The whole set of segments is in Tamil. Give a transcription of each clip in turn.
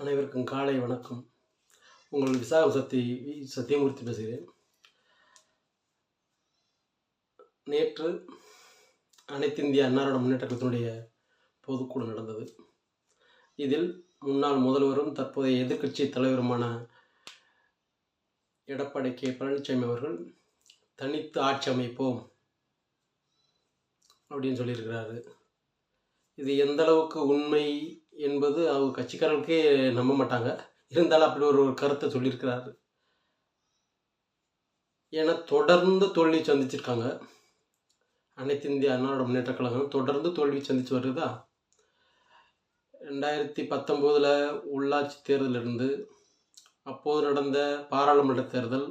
அனைவருக்கும் காலை வணக்கம். உங்கள் விசாக சக்தி வி. சத்தியமூர்த்தி பேசுகிறேன். நேற்று அனைத்து இந்திய அன்னாரோட முன்னேற்ற கழகத்தினுடைய பொதுக்குழு நடந்தது. இதில் முன்னாள் முதல்வரும் தற்போதைய எதிர்க்கட்சி தலைவருமான எடப்பாடி கே. பழனிசாமி அவர்கள் தனித்து ஆட்சி அமைப்போம் அப்படின்னு சொல்லியிருக்கிறாரு. இது எந்த அளவுக்கு உண்மை என்பது அவங்க கட்சிக்காரர்களுக்கே நம்ப மாட்டாங்க. இருந்தாலும் அப்படி ஒரு ஒரு கருத்தை சொல்லியிருக்கிறாரு. ஏன்னா தொடர்ந்து தோல்வி சந்திச்சிருக்காங்க. அனைத்து இந்திய அண்ணாவோட முன்னேற்ற கழகம் தொடர்ந்து தோல்வி சந்திச்சு வருதா? ரெண்டாயிரத்தி பத்தொம்போதில் உள்ளாட்சி தேர்தலிருந்து அப்போது நடந்த பாராளுமன்ற தேர்தல்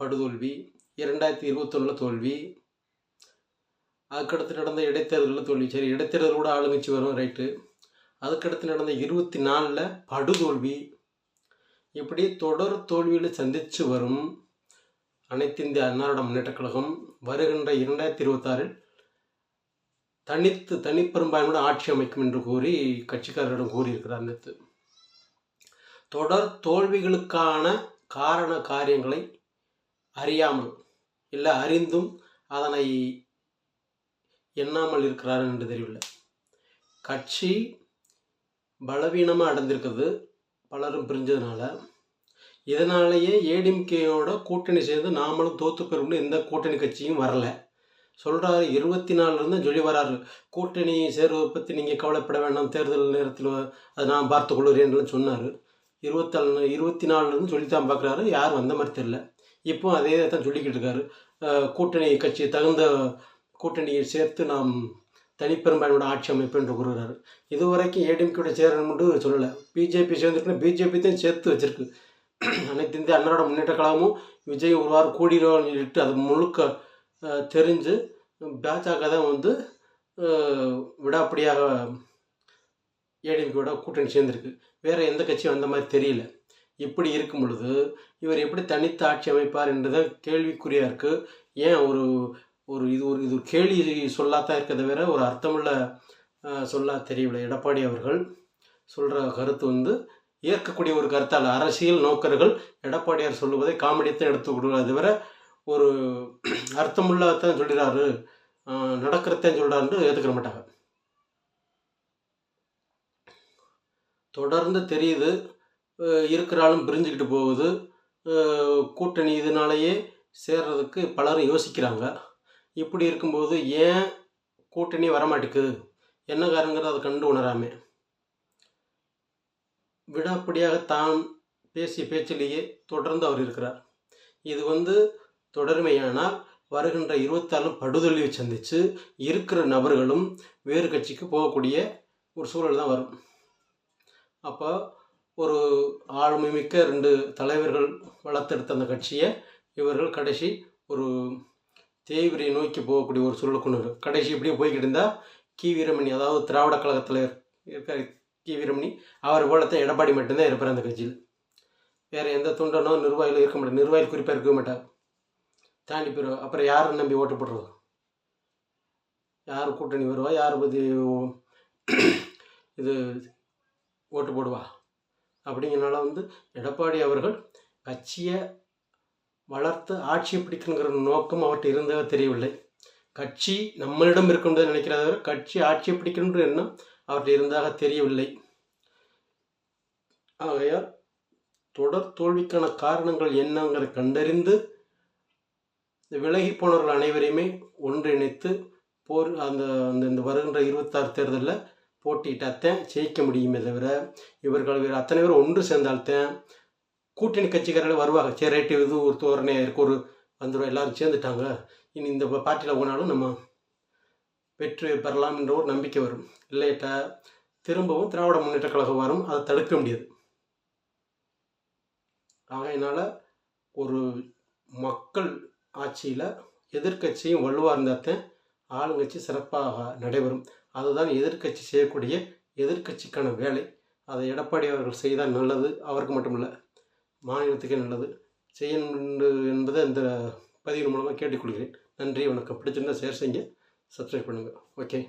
படுதோல்வி இரண்டாயிரத்தி இருபத்தொன்னில் தோல்வி அதுக்கடுத்து நடந்த இடைத்தேர்தலில் தோல்வி. சரி இடைத்தேர்தல் கூட வரும் ரைட்டு அதுக்கடுத்து நடந்த இருபத்தி நாலில் படுதோல்வி. இப்படி தொடர் தோல்வியில் சந்தித்து வரும் அனைத்து இந்திய அன்னாரோட முன்னேற்றக் கழகம். வருகின்ற இரண்டாயிரத்தி இருபத்தாறில் தனித்து தனிப்பெரும்பான்மையோட ஆட்சி அமைக்கும் என்று கூறி கட்சிக்காரரிடம் கூறியிருக்கிறார் நேற்று தொடர் தோல்விகளுக்கான காரண காரியங்களை அறியாமல் இல்லை அறிந்தும் அதனை எண்ணாமல் இருக்கிறார் என்று தெரியவில்லை. கட்சி பலவீனமாக அடைந்திருக்குது பலரும் பிரிஞ்சதுனால. இதனாலேயே ஏடிஎம்கேயோட கூட்டணி சேர்ந்து நாமளும் தோற்று பெறும்னு எந்த கூட்டணி கட்சியும் வரல. சொல்கிறாரு இருபத்தி நாலுலேருந்து சொல்லி வராரு. கூட்டணி சேர்வை பற்றி நீங்கள் கவலைப்பட வேண்டாம் தேர்தல் நேரத்தில் அதை நான் பார்த்து கொள்கிறேன்லாம் சொன்னார். இருபத்தாலு இருபத்தி நாலுலேருந்து சொல்லித்தான் பார்க்குறாரு யாரும் வந்த மாதிரி தெரில இப்போ அதே தான் சொல்லிக்கிட்டு இருக்காரு. கூட்டணி கட்சி தகுந்த கூட்டணியை சேர்த்து நாம் தனிப்பெரும்பான்மையோட ஆட்சி அமைப்பு என்று கூறுகிறார். இதுவரைக்கும் ஏடிஎம்கேட சேரணும் சொல்லலை. பிஜேபி சேர்ந்துருக்குன்னா பிஜேபி தான் சேர்த்து வச்சிருக்கு. அனைத்து இந்திய அண்ணனோட முன்னேற்ற கழகமும் விஜய் ஒரு வாரம் கூடிடுவான்னு சொல்லிட்டு அது முழுக்க தெரிஞ்சு பாஜக தான் வந்து விடாப்படியாக ஏடிஎம்கேட கூட்டணி சேர்ந்துருக்கு. வேறு எந்த கட்சியும் அந்த மாதிரி தெரியல. இப்படி இருக்கும் பொழுது இவர் எப்படி தனித்து ஆட்சி அமைப்பார் என்றுதான் கேள்விக்குறியாக இருக்குது ஏன் ஒரு ஒரு இது ஒரு இது ஒரு கேலி சொல்லாதான் இருக்க தவிர ஒரு அர்த்தமுள்ள சொல்லா தெரியவில்லை. எடப்பாடி அவர்கள் சொல்கிற கருத்து வந்து ஏற்கக்கூடிய ஒரு கருத்தால் அரசியல் நோக்கர்கள் எடப்பாடியார் சொல்லுவதை காமெடியத்தான் எடுத்துக்கொள்கிறார் தவிர ஒரு அர்த்தமுள்ளதான் சொல்கிறாரு நடக்கிறதான் சொல்கிறாருன்னு ஏற்றுக்கிற மாட்டாங்க. தொடர்ந்து தெரியுது இருக்கிறாலும் இருக்கிற ஆளும் பிரிஞ்சுக்கிட்டு போகுது. கூட்டணி இதனாலேயே சேர்றதுக்கு பலரும் யோசிக்கிறாங்க. இப்படி இருக்கும்போது ஏன் கூட்டணி வரமாட்டேக்குது என்ன காரணங்கிறத அதை கண்டு உணராமே. விடாப்படியாக தான் பேசிய பேச்சிலேயே தொடர்ந்து அவர் இருக்கிறார். இது வந்து தொடர்மையானால் வருகின்ற இருபத்தாலும் படுதொழிவு சந்தித்து இருக்கிற நபர்களும் வேறு கட்சிக்கு போகக்கூடிய ஒரு சூழல் தான் வரும். அப்போ ஒரு ஆளுமை மிக்க ரெண்டு தலைவர்கள் வளர்த்தெடுத்த அந்த கட்சியை இவர்கள் கடைசி ஒரு தேய்விரை நோக்கி போகக்கூடிய ஒரு சூழல் கொண்டு வரும். கடைசி இப்படியே போய்கிட்டு இருந்தால் கி. வீரமணி அதாவது திராவிட கழகத்தில் தலைவர் இருக்கார் கி. வீரமணி அவர் போலத்தை எடப்பாடி மட்டும்தான் இருப்பார் அந்த கட்சியில். வேறு எந்த துண்டனோ நிர்வாகிகளும் இருக்க மாட்டார். நிர்வாகிகள் குறிப்பாக இருக்க மாட்டார். தாண்டி போயிடுவா அப்புறம் யாரை நம்பி ஓட்டு போடுறது? யார் கூட்டணி வருவா? யார் பற்றி இது ஓட்டு போடுவா? அப்படிங்கிறனால வந்து எடப்பாடி அவர்கள் கட்சியை வளர்த்து ஆட்சியை பிடிக்கணுங்கிற நோக்கம் அவர்கிட்ட இருந்ததாக தெரியவில்லை. கட்சி நம்மளிடம் இருக்கின்றது நினைக்கிறத தவிர கட்சி ஆட்சியை பிடிக்கணுன்ற எண்ணம் அவர்கிட்ட இருந்ததாக தெரியவில்லை. ஆகையால் தொடர் தோல்விக்கான காரணங்கள் என்னங்கிற கண்டறிந்து விலகி போனவர்கள் அனைவரையுமே ஒன்றிணைத்து போர் அந்த அந்த இந்த வருகின்ற இருபத்தாறு தேர்தலில் போட்டியிட்டாத்தான் ஜெயிக்க முடியுமே தவிர இவர்கள் வேறு அத்தனை பேர் ஒன்று சேர்ந்தால்தான் கூட்டணி கட்சிக்காரர்கள் வருவாங்க. சரி ரைட்டு இது ஒரு தோரணையாக இருக்கு ஒரு வந்துடும் எல்லாரும் சேர்ந்துட்டாங்க. இனி இந்த பார்ட்டியில் போனாலும் நம்ம வெற்றி பெறலாம் என்ற ஒரு நம்பிக்கை வரும். இல்லைட்டா திரும்பவும் திராவிட முன்னேற்ற கழகம் வரும் அதை தடுக்க முடியாது. ஆகையினால ஒரு மக்கள் ஆட்சியில் எதிர்க்கட்சியும் வலுவாக இருந்தால்தான் ஆளுங்கட்சி சிறப்பாக நடைபெறும். அதுதான் எதிர்க்கட்சி செய்யக்கூடிய எதிர்க்கட்சிக்கான வேலை. அதை எடப்பாடி அவர்கள் செய்தால் நல்லது. அவருக்கு மட்டுமில்லை. மாநிலத்துக்கே நல்லது செய்யணும் என்பதை இந்த பதிவின் மூலமாக கேட்டுக்கொள்கிறேன். நன்றி வணக்கம். பிடிச்சிருந்தால் ஷேர் செய்யுங்க. சப்ஸ்கிரைப் பண்ணுங்கள் ஓகே